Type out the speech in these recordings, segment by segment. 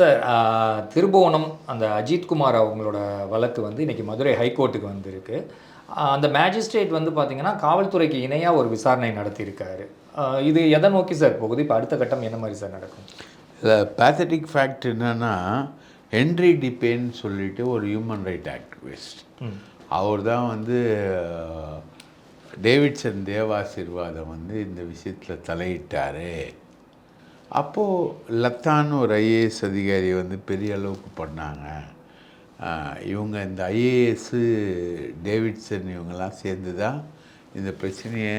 Sir Thirubuvanam அந்த அஜித்குமார் அவங்களோட வழக்கு வந்து இன்னைக்கு மதுரை ஹைகோர்ட்டுக்கு வந்திருக்கு. அந்த மேஜிஸ்ட்ரேட் வந்து பார்த்தீங்கன்னா காவல்துறைக்கு இணையாக ஒரு விசாரணை நடத்தியிருக்காரு. இது எதை நோக்கி சார் போகுது? இப்போ அடுத்த கட்டம் என்ன மாதிரி சார் நடக்கும்? இதில் பேத்தட்டிக் ஃபேக்ட் என்னன்னா ஹென்ரி டிபேன்னு சொல்லிட்டு ஒரு ஹியூமன் ரைட் ஆக்டிவிஸ்ட் அவர் தான் வந்து டேவிட்சன் தேவாசீர்வாதம் வந்து இந்த விஷயத்தில் தலையிட்டார். அப்போது லத்தான்னு ஒரு ஐஏஎஸ் அதிகாரி வந்து பெரிய அளவுக்கு பண்ணாங்க. இவங்க இந்த ஐஏஎஸ்ஸு டேவிட்சன் இவங்கெல்லாம் சேர்ந்து தான் இந்த பிரச்சனையை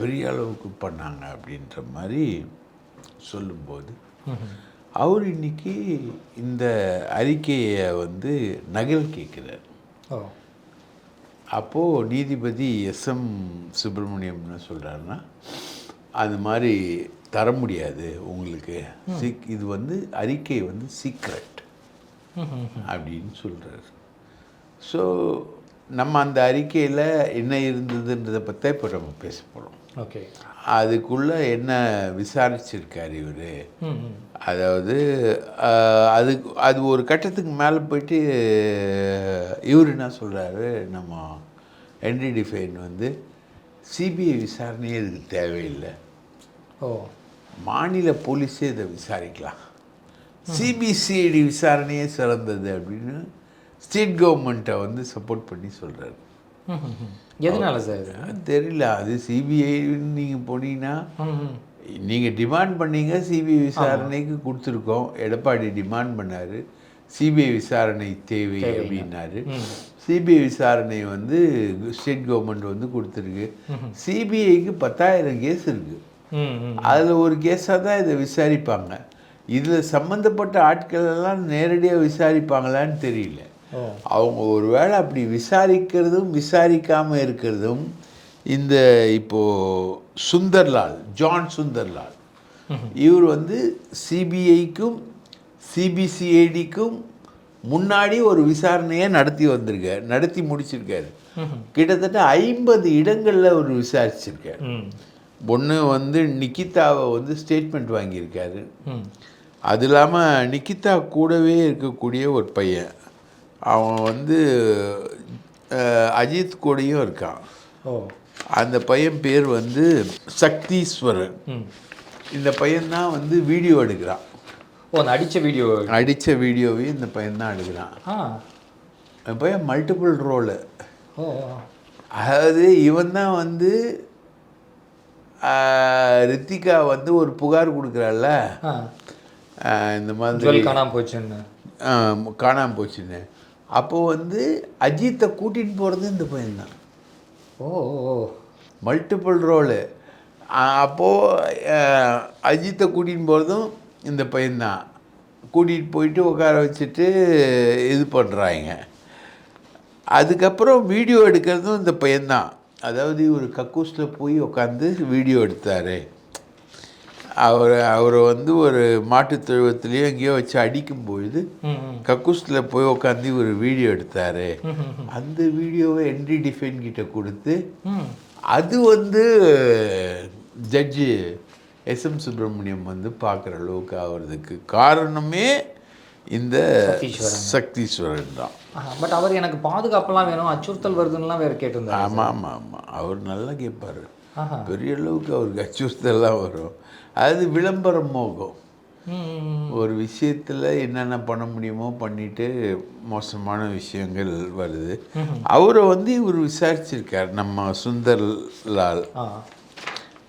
பெரிய அளவுக்கு பண்ணாங்க அப்படின்ற மாதிரி சொல்லும்போது அவர் இன்னைக்கு இந்த அறிக்கையை வந்து நகல் கேட்குறார். அப்போது நீதிபதி எஸ்எம் சுப்பிரமணியம் என்ன சொல்கிறாருன்னா அது மாதிரி தர முடியாது உங்களுக்கு. சீக் இது வந்து அறிக்கை வந்து சீக்ரெட் அப்படின்னு சொல்கிறாரு ஸோ நம்ம அந்த அறிக்கையில் என்ன இருந்ததுன்றதை பற்றி இப்போ நம்ம பேச போகிறோம் ஓகே. அதுக்குள்ளே என்ன விசாரிச்சிருக்கார் இவர். அதாவது அது அது ஒரு கட்டத்துக்கு மேலே போயிட்டு இவர் என்ன சொல்கிறாரு நம்ம ஹென்ரி டிஃபைன் வந்து சிபிஐ விசாரணையே இதுக்கு தேவையில்லை. ஓ. மாநில போலீஸே இதை விசாரிக்கலாம். சிபிசிஐடி விசாரணையே சிறந்தது அப்படின்னு ஸ்டேட் கவர்மெண்ட்டை வந்து சப்போர்ட் பண்ணி சொல்கிறாரு. எதனால சார்? தெரியல. அது சிபிஐன்னு நீங்கள் போனீங்கன்னா. நீங்கள் டிமாண்ட் பண்ணீங்க சிபிஐ விசாரணைக்கு கொடுத்துருக்கோம். எடப்பாடி டிமாண்ட் பண்ணார். சிபிஐ விசாரணை தேவை அப்படின்னாரு. சிபிஐ விசாரணை வந்து ஸ்டேட் கவர்மெண்ட் வந்து கொடுத்துருக்கு. சிபிஐக்கு பத்தாயிரம் கேஸ் இருக்குது அதில் ஒரு கேஸாக தான் இதை விசாரிப்பாங்க. இதில் சம்மந்தப்பட்ட ஆட்கள் எல்லாம் நேரடியாக விசாரிப்பாங்களான்னு தெரியல. அவங்க ஒரு வேளை அப்படி விசாரிக்கிறதும் விசாரிக்காமல் இருக்கிறதும் இந்த இப்போது சுந்தர்லால் ஜான் சுந்தர்லால் இவர் வந்து சிபிஐக்கும் சிபிசிஐடிக்கும் முன்னாடி ஒரு விசாரணையை நடத்தி வந்திருக்கார் நடத்தி முடிச்சிருக்காரு. கிட்டத்தட்ட ஐம்பது இடங்களில் அவர் விசாரிச்சிருக்காரு. ஒன்று வந்து நிக்கிதாவை வந்து ஸ்டேட்மெண்ட் வாங்கியிருக்காரு. அது இல்லாமல் நிக்கிதா கூடவே இருக்கக்கூடிய ஒரு பையன். அவன் வந்து அஜித் கூடயும் இருக்கான். அந்த பையன் பேர் வந்து சக்தீஸ்வரன். இந்த பையன்தான் வந்து வீடியோ எடுக்கிறான். ஓ அந்த அடித்த வீடியோ அடித்த வீடியோவையும் இந்த பையன் தான் எடுக்கிறான். அந்த பையன் மல்டிபிள் ரோலு அதாவது இவன் தான் வந்து ரித்திகா வந்து ஒரு புகார் கொடுக்குறாள்ல. இந்த மாதிரி காணாமல் போச்சுன்னு. காணாமல் போச்சுன்னு. அப்போது வந்து அஜித்தை கூட்டிகிட்டு போகிறது இந்த பையன்தான். ஓ மல்டிபிள் ரோலு அப்போது அஜித்தை கூட்டிகிட்டு போகிறதும் இந்த பையன்தான். கூட்டிகிட்டு போயிட்டு உட்கார வச்சுட்டு இது பண்ணுறாங்க அதுக்கப்புறம் வீடியோ எடுக்கிறதும் இந்த பையன்தான். அதாவது இவர் கக்கூஸில் போய் உட்காந்து வீடியோ எடுத்தார். அவர் அவரை வந்து ஒரு மாட்டுத் தொழுவத்துலேயோ எங்கேயோ வச்சு அடிக்கும் பொழுது கக்கூஸில் போய் உட்காந்து ஒரு வீடியோ எடுத்தார். அந்த வீடியோவை என்டி டிஃபைன் கிட்ட கொடுத்து அது வந்து ஜட்ஜு எஸ்எம் சுப்பிரமணியம் வந்து பார்க்குற அளவுக்கு ஆகிறதுக்கு காரணமே இந்த சக்தீஸ்வரன். தான். பட் அவர் எனக்கு பாதுகாப்பெல்லாம் வேணும் அச்சுறுத்தல் வருதுன்னுலாம் வேறு கேட்டிருந்தாரு. ஆமாம் ஆமாம் ஆமாம் அவர் நல்லா கேட்பார் பெரிய அளவுக்கு அவருக்கு அச்சுறுத்தல்லாம் வரும். அது விளம்பரம் மோகம். ஒரு விஷயத்தில் என்னென்ன பண்ண முடியுமோ பண்ணிட்டு மோசமான விஷயங்கள் வருது. அவரை வந்து இவர் விசாரிச்சிருக்கார் நம்ம சுந்தர்லால்.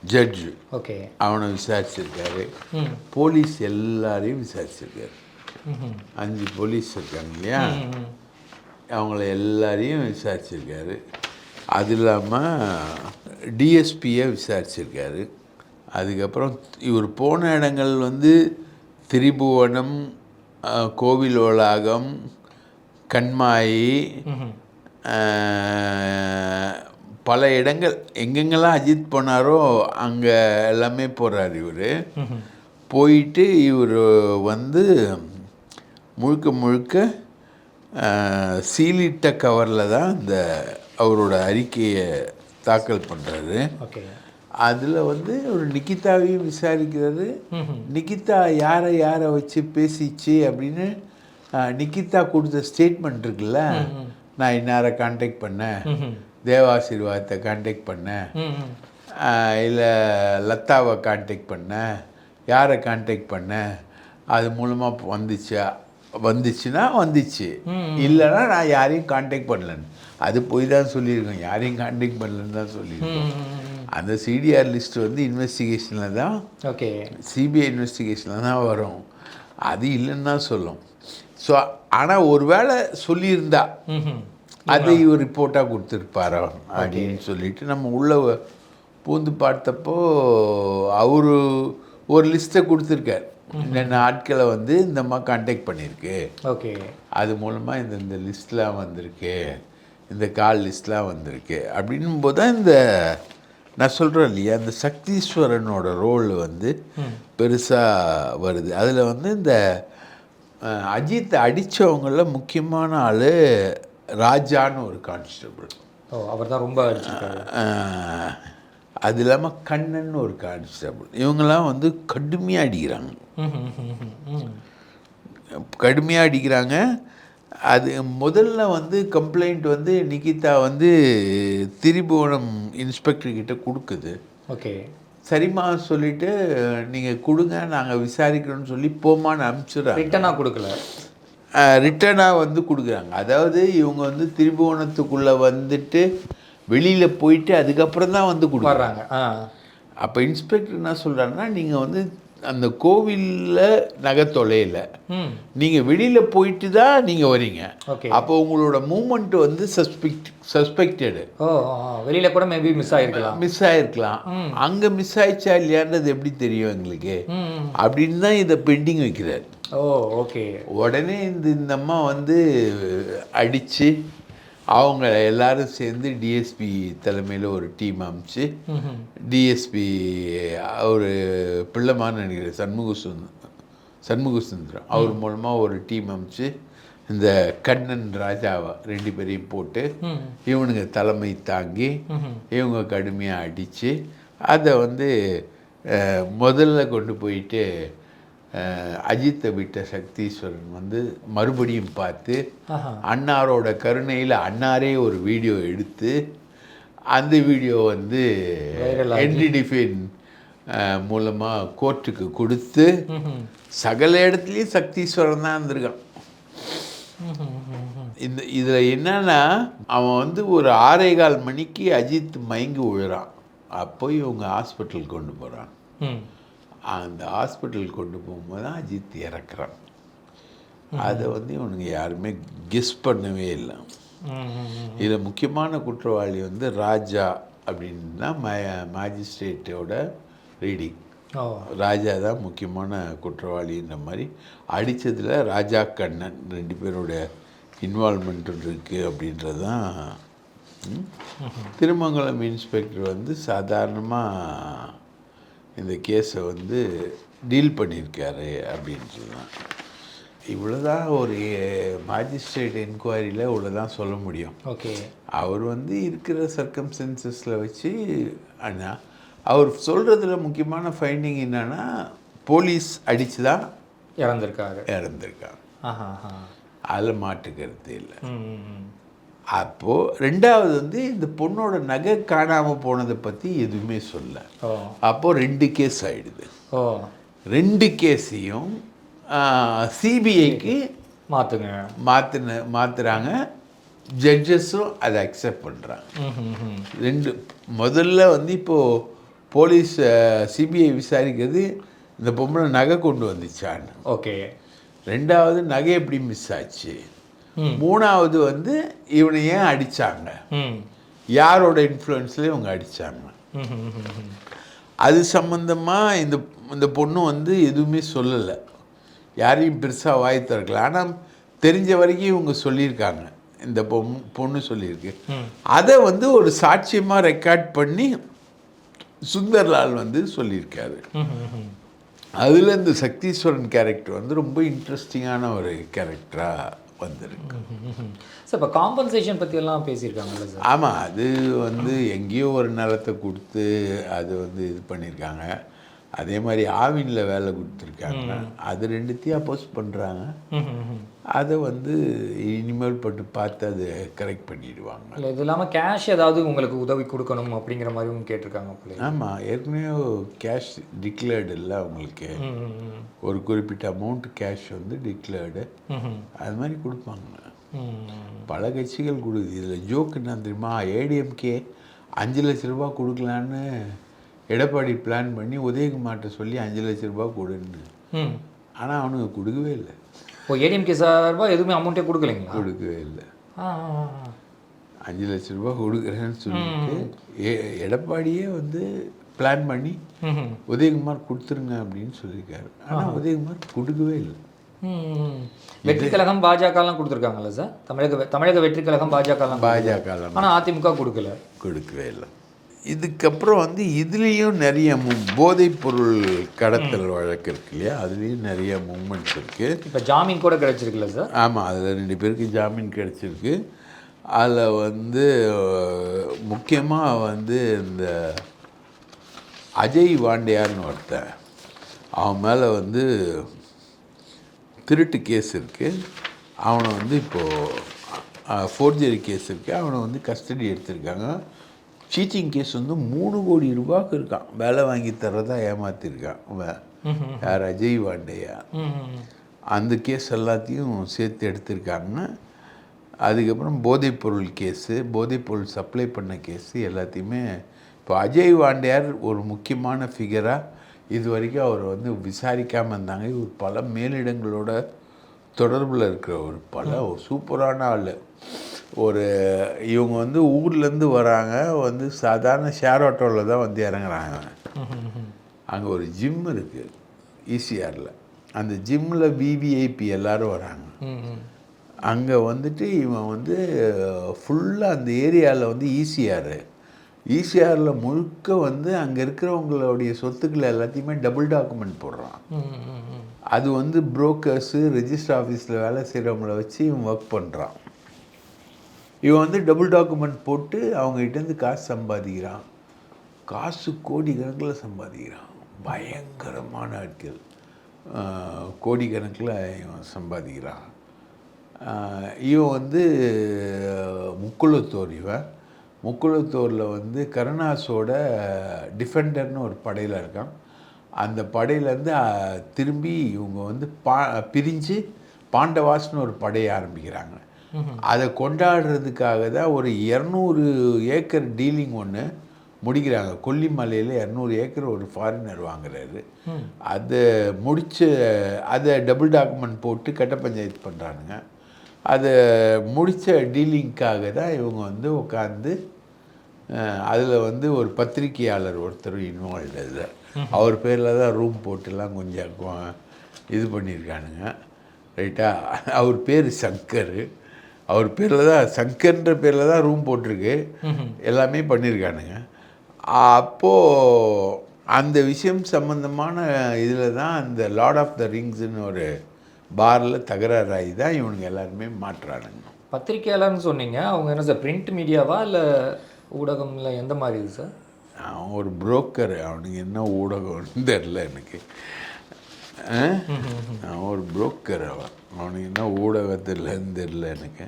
ஜட்ஜ். ஓகே. அவனை விசாரிச்சிருக்காரு. போலீஸ் எல்லாரையும் விசாரிச்சிருக்காரு. அஞ்சு போலீஸ் இருக்காங்க இல்லையா? அவங்கள எல்லாரையும் விசாரிச்சிருக்காரு. அது இல்லாமல் டிஎஸ்பியை விசாரிச்சிருக்காரு. அதுக்கப்புறம் இவர் போன இடங்கள் வந்து திரிபுவனம் கோவில் வளாகம் கண்மாயி பல இடங்கள். எங்கெங்கெல்லாம் அஜித் போனாரோ அங்கே எல்லாமே போகிறார் இவர். போயிட்டு இவர் வந்து முழுக்க முழுக்க சீலிட்ட கவரில் தான் இந்த அவரோட அறிக்கையை தாக்கல் பண்ணுறாரு அதில் வந்து ஒரு நிக்கிதாவையும் விசாரிக்கிறது. நிக்கிதா யாரை யாரை வச்சு பேசிச்சு அப்படின்னு நிக்கிதா கொடுத்த ஸ்டேட்மெண்ட் இருக்குல்ல நான் இன்னாரை காண்டாக்ட் பண்ணேன். தேவாசீர்வாதத்தை காண்டாக்ட் பண்ணேன். இல்லை லத்தாவை காண்டாக்ட் பண்ணேன். யாரை காண்டாக்ட் பண்ணேன். அது மூலமாக வந்துச்சா? வந்துச்சுன்னா வந்துச்சு. இல்லைன்னா நான் யாரையும் காண்டாக்ட் பண்ணலன்னு. அது போய் தான் சொல்லியிருக்கேன். யாரையும் காண்டாக்ட் பண்ணலன்னு தான் சொல்லியிருக்கேன். ம்ஹும். அந்த சிடிஆர் லிஸ்ட் வந்து இன்வெஸ்டிகேஷனில் தான் ஓகே. சிபிஐ இன்வெஸ்டிகேஷனில் தான் வரும். அது இல்லைன்னு தான் சொல்லும். ஸோ ஆனால் ஒருவேளை சொல்லியிருந்தா ம்ஹும். அதை இவர் ரிப்போர்ட்டாக கொடுத்துருப்பாரோ அப்படின்னு சொல்லிட்டு நம்ம உள்ள பூந்து பார்த்தப்போ அவரு ஒரு லிஸ்ட்டை கொடுத்துருக்கார். என்னென்ன ஆட்களை வந்து இந்த மாதிரி காண்டாக்ட் பண்ணியிருக்கு. ஓகே. அது மூலமாக இந்த இந்த லிஸ்ட்லாம் வந்திருக்கு. இந்த கால் லிஸ்ட்லாம் வந்திருக்கு. அப்படின்னும் போது தான் இந்த நான் சொல்கிறேன் இல்லையா இந்த சக்தீஸ்வரனோட ரோல் வந்து பெருசாக வருது. அதில் வந்து இந்த அஜித்தை அடித்தவங்கள முக்கியமான ஆள் ராஜான்னு ஒரு கான்ஸ்டபிள் ஓ அவர் தான் ரொம்ப அது இல்லாமல் கண்ணன் ஒரு கான்ஸ்டபிள் இவங்கெல்லாம் வந்து கடுமையாக அடிக்கிறாங்க. கடுமையாக அடிக்கிறாங்க. அது முதல்ல வந்து கம்ப்ளைண்ட் வந்து நிகிதா வந்து திரிபுவனம் இன்ஸ்பெக்டர் கிட்ட கொடுக்குது. ஓகே. சரிம்மா சொல்லிட்டு நீங்கள் கொடுங்க நாங்கள் விசாரிக்கிறோம்னு சொல்லி போமான்னு அனுப்பிச்சிடுறாங்க ரிட்டனாக கொடுக்கல. ரிட்டனாக வந்து கொடுக்குறாங்க. அதாவது இவங்க வந்து திரிபுவனத்துக்குள்ளே வந்துட்டு வெளியில் போயிட்டு அதுக்கப்புறம் தான் வந்து கொடுக்குறாங்க அப்போ இன்ஸ்பெக்டர் என்ன சொல்கிறாருன்னா நீங்கள் வந்து அந்த கோவிலில் நகை தொலையில நீங்கள் வெளியில் போயிட்டு தான் நீங்கள் வரீங்க அப்போ உங்களோட மூமெண்ட் வந்து சஸ்பெக்ட் சஸ்பெக்டடு ஓ வெளியில் கூட மேபி மிஸ் ஆகிருக்கலாம் மிஸ் ஆயிருக்கலாம். அங்கே மிஸ் ஆயிடுச்சா இல்லையான்றது எப்படி தெரியும் எங்களுக்கு? அப்படின்னு தான் இதை பெண்டிங் வைக்கிறார். Oh okay. உடனே இந்த இந்த அம்மா வந்து அடித்து அவங்க எல்லாரும் சேர்ந்து டிஎஸ்பி தலைமையில் ஒரு டீம் அமைச்சு. டிஎஸ்பி ஒரு பிள்ளைமான்னு நினைக்கிறேன் சண்முக சுந்தரம் சண்முக சுந்தரம் அவர் மூலமாக ஒரு டீம் அமைச்சு இந்த கண்ணன் ராஜாவை ரெண்டு பேரையும் போட்டு இவனுங்க தலைமை தாங்கி. இவங்க கடுமையாக அடித்து அதை வந்து முதல்ல கொண்டு போயிட்டு அஜித்தை விட்ட சக்தீஸ்வரன் வந்து மறுபடியும் பார்த்து அன்னாரோட கருணையில் அன்னாரே ஒரு வீடியோ எடுத்து அந்த வீடியோ வந்து. என்டிடிஃபின் மூலமாக கோர்ட்டுக்கு கொடுத்து. சகல இடத்துலையும் சக்தீஸ்வரன் தான் இருந்திருக்கான். இந்த இதில் என்னன்னா அவன் வந்து ஒரு ஆறே கால் மணிக்கு அஜித் மயங்கி விழுறான் அப்போ இவங்க ஹாஸ்பிட்டல் கொண்டு போகிறான் அந்த ஹாஸ்பிட்டல் கொண்டு போகும்போது தான் அஜித் இறக்குறான். அதை வந்து இவனுங்க யாருமே கெஸ் பண்ணவே இல்லை. இதில் முக்கியமான குற்றவாளி வந்து ராஜா அப்படின்னா மே மேஜிஸ்ட்ரேட்டோட ரீடிங் ராஜா தான் முக்கியமான குற்றவாளின்ற மாதிரி அடித்ததில் ராஜா கண்ணன் ரெண்டு பேரோட இன்வால்மெண்ட் இருக்குது அப்படின்றது தான். திருமங்கலம் இன்ஸ்பெக்டர் வந்து சாதாரணமாக இந்த கேஸை வந்து டீல் பண்ணியிருக்காரு அப்படின்னு சொல்லலாம் இவ்வளோதான் ஒரு மாஜிஸ்ட்ரேட் என்கொயரியில் இவ்வளோதான் சொல்ல முடியும். ஓகே. அவர் வந்து இருக்கிற சர்க்கம்ஸ்டன்சஸில் வச்சு அண்ணா அவர் சொல்கிறதுல முக்கியமான ஃபைண்டிங் என்னன்னா போலீஸ் அடித்து தான் இறந்துருக்காரு. இறந்துருக்காங்க. அதில் மாட்டுக்கிறது இல்லை. அப்போது ரெண்டாவது வந்து இந்த பொண்ணோட நகை காணாமல் போனதை பற்றி எதுவுமே சொல்ல. அப்போது ரெண்டு கேஸ் ஆயிடுது. ஓ. ரெண்டு கேஸையும் சிபிஐக்கு மாற்றுங்க மாற்றின மாற்றுறாங்க ஜட்ஜஸும் அதை அக்செப்ட் பண்ணுறாங்க. ரெண்டு முதல்ல வந்து இப்போது போலீஸ் சிபிஐ விசாரிக்கிறது இந்த பொம்பளை நகை கொண்டு வந்துச்சான்னு. ஓகே. ரெண்டாவது நகை எப்படி மிஸ் ஆச்சு. மூணாவது வந்து இவனை ஏன் அடித்தாங்க யாரோட இன்ஃப்ளூயன்ஸில் இவங்க அடித்தாங்க. அது சம்மந்தமாக இந்த இந்த பொண்ணு வந்து எதுவுமே சொல்லலை. யாரையும் பெருசாக வாய் திறக்கல. ஆனால் தெரிஞ்ச வரைக்கும் இவங்க சொல்லியிருக்காங்க. இந்த பொண்ணு பொண்ணு சொல்லியிருக்கு. அதை வந்து ஒரு சாட்சியமாக ரெக்கார்ட் பண்ணி சுந்தர்லால் வந்து சொல்லியிருக்காரு. அதில் இந்த சக்தீஸ்வரன் கேரக்டர் வந்து ரொம்ப இன்ட்ரெஸ்டிங்கான ஒரு கேரக்டராக வந்திருக்கு. சார் இப்போ காம்பன்சேஷன் பற்றியெல்லாம் பேசியிருக்காங்கல்ல சார் ஆமாம் அது வந்து எங்கேயோ ஒரு நிலத்தை கொடுத்து அது வந்து இது பண்ணியிருக்காங்க. அதே மாதிரி ஆவினில் வேலை கொடுத்துருக்காங்க. அது ரெண்டுத்தையும் அப்போஸ் பண்ணுறாங்க அதை வந்து இனிமேல் பட்டு பார்த்து அதை கரெக்ட் பண்ணிடுவாங்க. இல்லை இது இல்லாமல் கேஷ் ஏதாவது உங்களுக்கு உதவி கொடுக்கணும் அப்படிங்கிற மாதிரியும் கேட்டிருக்காங்க ஆமாம் ஏற்கனவே கேஷ் டிக்ளேர்டு இல்லை அவங்களுக்கு ஒரு குறிப்பிட்ட அமௌண்ட் கேஷ் வந்து டிக்ளேர்டு அது மாதிரி கொடுப்பாங்க. பல கட்சிகள் கொடுக்குது. இதில் ஜோக்கு என்ன தெரியுமா? ஏடிஎம்கே அஞ்சு லட்ச ரூபா கொடுக்கலான்னு எடப்பாடி பிளான் பண்ணி உதயகுமார்கிட்ட சொல்லி அஞ்சு லட்ச ரூபா கொடுன்னு. ஆனால் அவனுக்கு கொடுக்கவே இல்லை. ஓ ஏடிஎம்கே சார்பாக எதுவுமே அமௌண்ட்டே கொடுக்கலைங்களா? கொடுக்கவே இல்லை. அஞ்சு லட்ச ரூபா கொடுக்குறேன்னு சொல்லிட்டு எடப்பாடியே வந்து பிளான் பண்ணி. உதயகுமார் கொடுத்துருங்க அப்படின்னு சொல்லியிருக்காரு. ஆனால் உதயகுமார் கொடுக்கவே இல்லை. வெற்றி கழகம் பாஜகலாம் கொடுத்துருக்காங்கல்ல சார்? தமிழக தமிழக வெற்றி கழகம் பாஜகலாம் பாஜகலாம். ஆனால் அதிமுக கொடுக்கல. கொடுக்கவே இல்லை. இதுக்கப்புறம் வந்து இதுலேயும் நிறைய மு- போதைப் பொருள் கடத்தல் வழக்கு இருக்கு இல்லையா? அதுலேயும் நிறைய மூமெண்ட்ஸ் இருக்குது இப்போ ஜாமீன் கூட கிடைச்சிருக்குல்ல சார்? ஆமாம் அதில் ரெண்டு பேருக்கு ஜாமீன் கிடச்சிருக்கு. அதில் வந்து முக்கியமாக வந்து இந்த அஜய் வாண்டியார்னு ஒருத்தன். அவன் மேலே வந்து திருட்டு கேஸ் இருக்குது அவனை வந்து இப்போது ஃபோர்ஜரி கேஸ் இருக்குது அவனை வந்து கஸ்டடி எடுத்திருக்காங்க. சீட்டிங் கேஸ் வந்து மூணு கோடி ரூபாய்க்கு இருக்கான். வேலை வாங்கி தரதா ஏமாத்திருக்கான் யார்? அஜய் வாண்டையா. அந்த கேஸ் எல்லாத்தையும் சேர்த்து எடுத்திருக்காங்க. அதுக்கப்புறம் போதைப்பொருள் கேஸு போதைப்பொருள் சப்ளை பண்ண கேஸு எல்லாத்தையுமே இப்போ அஜய் வாண்டியார் ஒரு முக்கியமான ஃபிகராக இது வரைக்கும் அவர் வந்து விசாரிக்காமல் இருந்தாங்க. இவர் பல மேலிடங்களோட தொடர்பில் இருக்கிற ஒரு பல ஒரு சூப்பரான ஆள். ஒரு இவங்க வந்து ஊர்லேருந்து வராங்க வந்து சாதாரண ஷேர் ஆட்டோவில் தான் வந்து இறங்குறாங்க. அங்கே ஒரு ஜிம் இருக்குது ஈசிஆரில் அந்த ஜிம்மில் விவிஐபி எல்லாரும் வராங்க. அங்கே வந்துட்டு இவன் வந்து ஃபுல்லாக அந்த ஏரியாவில் வந்து E ஈசிஆர் ஈசிஆரில் முழுக்க வந்து அங்கே இருக்கிறவங்களுடைய சொத்துக்களை எல்லாத்தையுமே டபுள் டாக்குமெண்ட் போடுறான். அது வந்து புரோக்கர்ஸு ரெஜிஸ்டர் ஆஃபீஸில் வேலை செய்கிறவங்கள வச்சு இவன் ஒர்க் பண்ணுறான் இவன் வந்து டபுள் டாக்குமெண்ட் போட்டு அவங்ககிட்டேருந்து காசு சம்பாதிக்கிறான். காசு கோடி கணக்கில் சம்பாதிக்கிறான். பயங்கரமான ஆட்கள். கோடிக்கணக்கில் இவன் சம்பாதிக்கிறான். இவன் வந்து முக்குளத்தோர் இவன். முக்குளத்தோரில் வந்து கருணாஸோட டிஃபெண்டர்னு ஒரு படையில் இருக்கான். அந்த படையிலேருந்து திரும்பி இவங்க வந்து பா பிரிஞ்சு பாண்டவாஸ்னு ஒரு படையை ஆரம்பிக்கிறாங்க. அதை கொண்டாடுறதுக்காக தான் ஒரு இரநூறு ஏக்கர் டீலிங் ஒன்று முடிக்கிறாங்க. கொல்லிமலையில் இரநூறு ஏக்கர் ஒரு ஃபாரினர் வாங்குறாரு. அதை முடிச்சு அதை டபுள் டாக்குமெண்ட் போட்டு கட்ட பஞ்சாயத்து பண்ணுறானுங்க அதை முடித்த டீலிங்க்காக தான் இவங்க வந்து உட்காந்து அதில் வந்து ஒரு பத்திரிகையாளர் ஒருத்தர் இன்வால்வ் அதில். அவர் பேரில் தான் ரூம் போட்டுலாம் கொஞ்சம் இது பண்ணியிருக்கானுங்க ரைட்டா அவர் பேர் சங்கர். அவர் பேரில் தான் சங்கர்ன்ற பேரில் தான் ரூம் போட்டிருக்கு. எல்லாமே பண்ணியிருக்கானுங்க. அப்போது அந்த விஷயம் சம்மந்தமான இதில் தான் அந்த லார்ட் ஆஃப் த ரிங்ஸ்னு ஒரு பாரில் தகராறாகி தான் இவனுங்க எல்லாருமே மாட்டுறானுங்க பத்திரிக்கையாளர்னு சொன்னீங்க. அவங்க என்ன சார் பிரிண்ட் மீடியாவா இல்லை ஊடகம்ல எந்த மாதிரி இது சார்? அவன் ஒரு புரோக்கர். அவனுக்கு என்ன ஊடகம்னு தெரில எனக்கு? அவன் ஒரு புரோக்கர் அவன். அவனுக்கு என்ன ஊடகத்தில்ன்னு தெரில எனக்கு.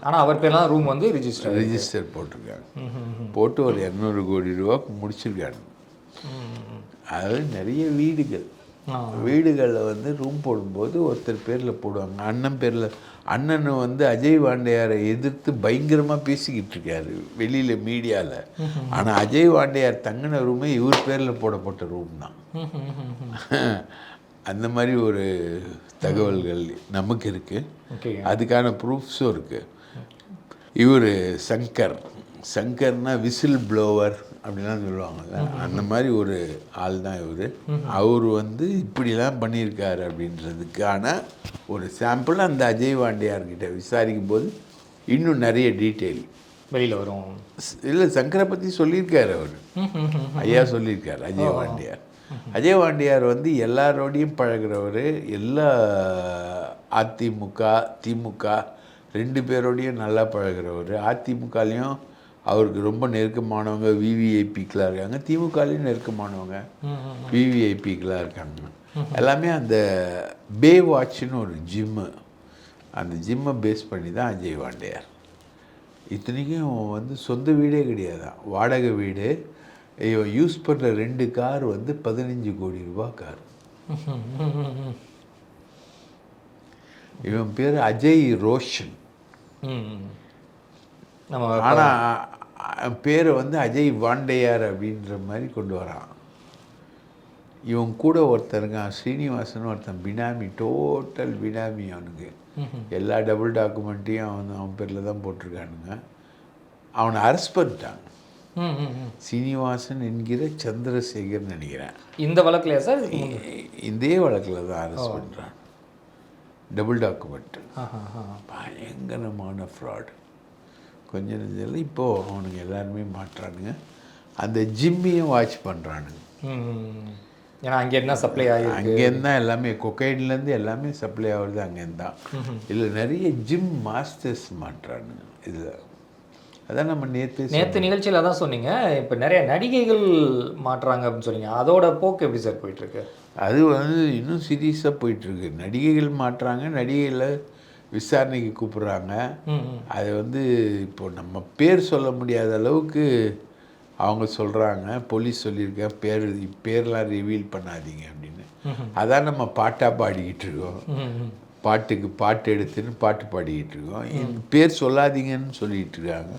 ஆனால் அவர் பேர்லாம் ரூம் வந்து ரிஜிஸ்டர் ரெஜிஸ்டர் போட்டிருக்காங்க. போட்டு ஒரு இரநூறு கோடி ரூபாய்க்கு முடிச்சிருக்காங்க. அதாவது நிறைய வீடுகள். வீடுகளில் வந்து ரூம் போடும்போது ஒருத்தர் பேரில் போடுவாங்க. அண்ணன் பேரில் அண்ணன் வந்து அஜய் வாண்டையாரை எதிர்த்து பயங்கரமாக பேசிக்கிட்டு இருக்காரு வெளியில் மீடியாவில் ஆனால் அஜய் வாண்டையார் தங்கின ரூமே இவர் பேரில் போடப்பட்ட ரூம் தான். அந்த மாதிரி ஒரு தகவல்கள் நமக்கு இருக்குது அதுக்கான ப்ரூஃப்ஸும் இருக்குது இவர் சங்கர். சங்கர்னா விசில் ப்ளோவர் அப்படிலாம் சொல்லுவாங்கல்ல அந்த மாதிரி ஒரு ஆள் தான் இவர். அவர் வந்து இப்படிலாம் பண்ணியிருக்காரு அப்படின்றதுக்கான ஒரு சாம்பிள் அந்த அஜய் வாண்டியார்கிட்ட விசாரிக்கும் போது இன்னும் நிறைய டீட்டெயில் வெளியில் வரும். இல்லை சங்கரை பற்றி சொல்லியிருக்காரு அவர். ஐயா சொல்லியிருக்காரு அஜய் வாண்டியார். அஜய் வாண்டியார் வந்து எல்லாரோடையும் பழகுறவர் எல்லா அதிமுக திமுக ரெண்டு பேரோடையும் நல்லா பழகுறவர் அதிமுகலையும் அவருக்கு ரொம்ப நெருக்கமானவங்க விவிஐபிக்கெலாம் இருக்காங்க. திமுகலையும் நெருக்கமானவங்க விவிஐபிக்கெலாம் இருக்காங்க. எல்லாமே அந்த பே வாட்ச்னு ஒரு ஜிம்மு அந்த ஜிம்மை பேஸ் பண்ணி தான் அஜய் வாண்டியார். இத்தனைக்கும் வந்து சொந்த வீடே கிடையாதான். வாடகை வீடு. இவன் யூஸ் பண்ணுற ரெண்டு கார் வந்து பதினஞ்சு கோடி ரூபாய் கார் இவன் பேர் அஜய் ரோஷன். ஆனால் பேரை வந்து அஜய் வாண்டையார் அப்படின்ற மாதிரி கொண்டு வரான். இவன் கூட ஒருத்தன் இருக்கான் ஸ்ரீனிவாசன் ஒருத்தன் பினாமி டோட்டல் பினாமி அவனுக்கு. எல்லா டபுள் டாக்குமெண்ட்டையும் அவன் அவன் பேரில் தான் போட்டிருக்கானுங்க. அவனை அரெஸ்ட் பண்ணிட்டாங்க ம். சீனிவாசன் என்கிற சந்திரசேகர் நினைக்கிறேன். இந்த வழக்குலையா சார்? இதே வழக்கில் தான் அரெஸ்ட் பண்ணுறான் டபுள் டாக்குமெண்ட். பயங்கரமான ஃப்ராட் கொஞ்ச நெஞ்சத்தில் இப்போது அவனுங்க எல்லாருமே மாட்டுறானுங்க. அந்த ஜிம்மையும் வாட்ச் பண்ணுறானுங்க. ஏன்னா அங்கே என்ன சப்ளை ஆகிருக்கு அங்கேருந்து தான் எல்லாமே கொக்கைன்லேருந்து எல்லாமே சப்ளை ஆகுறது அங்கேருந்து தான். இதில் நிறைய ஜிம் மாஸ்டர்ஸ் மாட்டுறானுங்க இதில். அதான் நம்ம நேற்று நேற்று நிகழ்ச்சியில் அதான் சொன்னீங்க. இப்போ நிறைய நடிகைகள் மாட்டுறாங்க அப்படின்னு சொன்னீங்க. அதோட போக்கு எப்படி சார் போயிட்டு இருக்கு அது வந்து இன்னும் சீரியஸாக போயிட்டுருக்கு. நடிகைகள் மாட்டுறாங்க நடிகைகளை விசாரணைக்கு கூப்பிட்றாங்க. அது வந்து இப்போ நம்ம பேர் சொல்ல முடியாத அளவுக்கு அவங்க சொல்கிறாங்க போலீஸ் சொல்லியிருக்கேன். பேர் பேர்லாம் ரிவீல் பண்ணாதீங்க அப்படின்னு. அதான் நம்ம பாட்டாக பாடிக்கிட்டு இருக்கோம். பாட்டுக்கு பாட்டு எடுத்துன்னு பாட்டு பாடிக்கிட்டு இருக்கோம். பேர் சொல்லாதீங்கன்னு சொல்லிட்டு இருக்காங்க.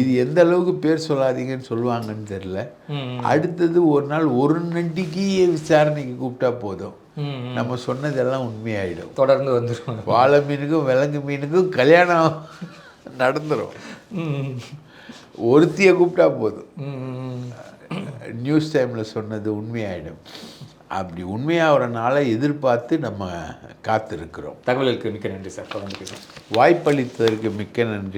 இது எந்த அளவுக்கு பேர் சொல்லாதீங்கன்னு சொல்லுவாங்கன்னு தெரில அடுத்தது ஒரு நாள் ஒரு நடிகையே விசாரணைக்கு கூப்பிட்டா போதும். நம்ம சொன்னதெல்லாம் உண்மையாயிடும். தொடர்ந்து வந்துடும் வாழை மீனுக்கும் விலங்கு மீனுக்கும் கல்யாணம் நடந்துடும் ஒருத்தியை கூப்பிட்டா போதும். நியூஸ் டைமில் சொன்னது உண்மையாயிடும். அப்படி உண்மையாகிற நாளை எதிர்பார்த்து நம்ம காத்திருக்கிறோம். தகவலுக்கு மிக்க நன்றி சார். தொடர்ந்து வாய்ப்பளித்ததற்கு மிக்க நன்றி.